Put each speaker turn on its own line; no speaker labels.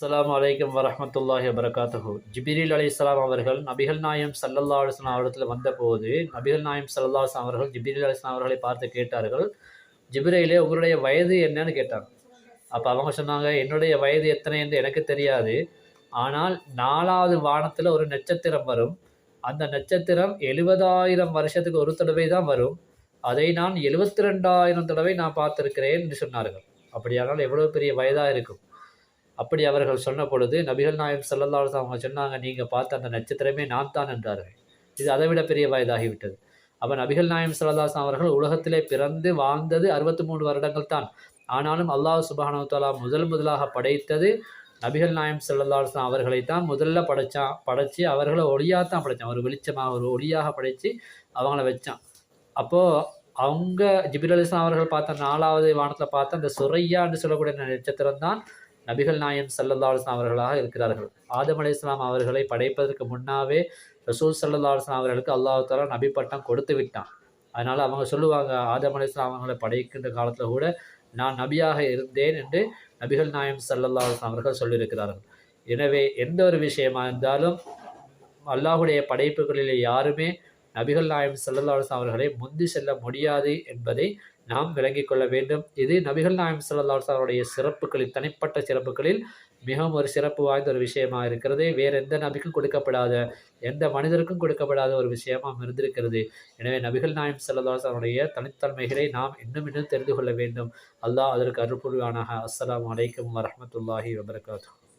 அஸ்லாம் அலைக்கும் வரமத்துல்லாஹி வரகாத்தஹூ ஜிபிரில் அலி இஸ்லாம் அவர்கள் நபிகள் நாயம் சல்லல்லா அலுவலாம் அவரிடத்தில் வந்தபோது நபிகள் நாயம் சல்லல்லா அலுவலாம் அவர்கள் ஜிபிரில் அலிஸ்லாம் அவர்களை பார்த்து கேட்டார்கள் ஜிபிரையிலே உங்களுடைய வயது என்னன்னு கேட்டாங்க. அப்போ அவங்க சொன்னாங்க என்னுடைய வயது எத்தனை என்று எனக்கு தெரியாது. ஆனால் நாலாவது வானத்தில் ஒரு நட்சத்திரம் வரும். அந்த நட்சத்திரம் எழுபதாயிரம் வருஷத்துக்கு ஒரு தடவை தான் வரும். அதை நான் எழுபத்தி ரெண்டாயிரம் தடவை நான் பார்த்துருக்கிறேன் என்று சொன்னார்கள். அப்படியானால் எவ்வளோ பெரிய வயதாக இருக்கும்? அப்படி அவர்கள் சொன்ன பொழுது நபிகள் நாயம் ஸல்லல்லாஹு அவங்க சொன்னாங்க நீங்கள் பார்த்த அந்த நட்சத்திரமே நான் தான் என்றார்கள். இது அதை விட பெரிய வயதாகிவிட்டது. அப்போ நபிகள் நாயம் செல்லல்லாஸ் அவர்கள் உலகத்திலே பிறந்து வாழ்ந்தது அறுபத்தி மூணு வருடங்கள் தான். ஆனாலும் அல்லாஹ் சுபானவத்தாலா முதல் முதலாக படைத்தது நபிகள் நாயம் செல்லல்லாஸ்லாம் அவர்களை தான். முதல்ல படைச்சான் படைச்சு அவர்களை ஒளியாக தான் படைச்சான். ஒரு வெளிச்சமாக ஒரு ஒளியாக படைச்சு அவங்கள வச்சான். அப்போது அவங்க ஜிபிர் அலிஸ்லாம் அவர்கள் பார்த்த நாலாவது வானத்தில் பார்த்த அந்த சுரையான்னு சொல்லக்கூடிய நட்சத்திரம் தான் நபிகள் நாயம் சல்லல்லா அலுவலாம் அவர்களாக இருக்கிறார்கள். ஆதம் அலி இஸ்லாம் அவர்களை படைப்பதற்கு முன்னாவே ரசூல் சல்லல்லா அலுவலாம் அவர்களுக்கு அல்லாஹ் நபி பட்டம் கொடுத்து விட்டான். அதனால் அவங்க சொல்லுவாங்க ஆதம் அலி இஸ்லாம் அவர்களை படைக்கின்ற காலத்தில் கூட நான் நபியாக இருந்தேன் என்று நபிகள் நாயம் சல்லல்லா அலுவலாம் அவர்கள் சொல்லியிருக்கிறார்கள். எனவே எந்த ஒரு விஷயமா இருந்தாலும் அல்லாஹுடைய படைப்புகளில் யாருமே நபிகள் நாயம் சல்லல்லா அலுவலாம் அவர்களை முந்தி செல்ல முடியாது என்பதை நாம் விளங்கிக் கொள்ள வேண்டும். இது நபிகள் நாயம் சல்லாஹாருடைய சிறப்புகளில் தனிப்பட்ட சிறப்புகளில் மிகவும் ஒரு சிறப்பு வாய்ந்த ஒரு விஷயமா இருக்கிறது. வேற எந்த நபிக்கும் கொடுக்கப்படாத எந்த மனிதருக்கும் கொடுக்கப்படாத ஒரு விஷயமாக இருந்திருக்கிறது. எனவே நபிகள் நாயம் சல்லாஹாருடைய தனித்தன்மைகளை நாம் இன்னும் இன்னும் தெரிந்து கொள்ள வேண்டும். அல்லாஹ் அதற்கு அருள்புரிவானாக அஸ்லாம் வலைக்கம் வரமத்துல்லாஹி வபரகாத்து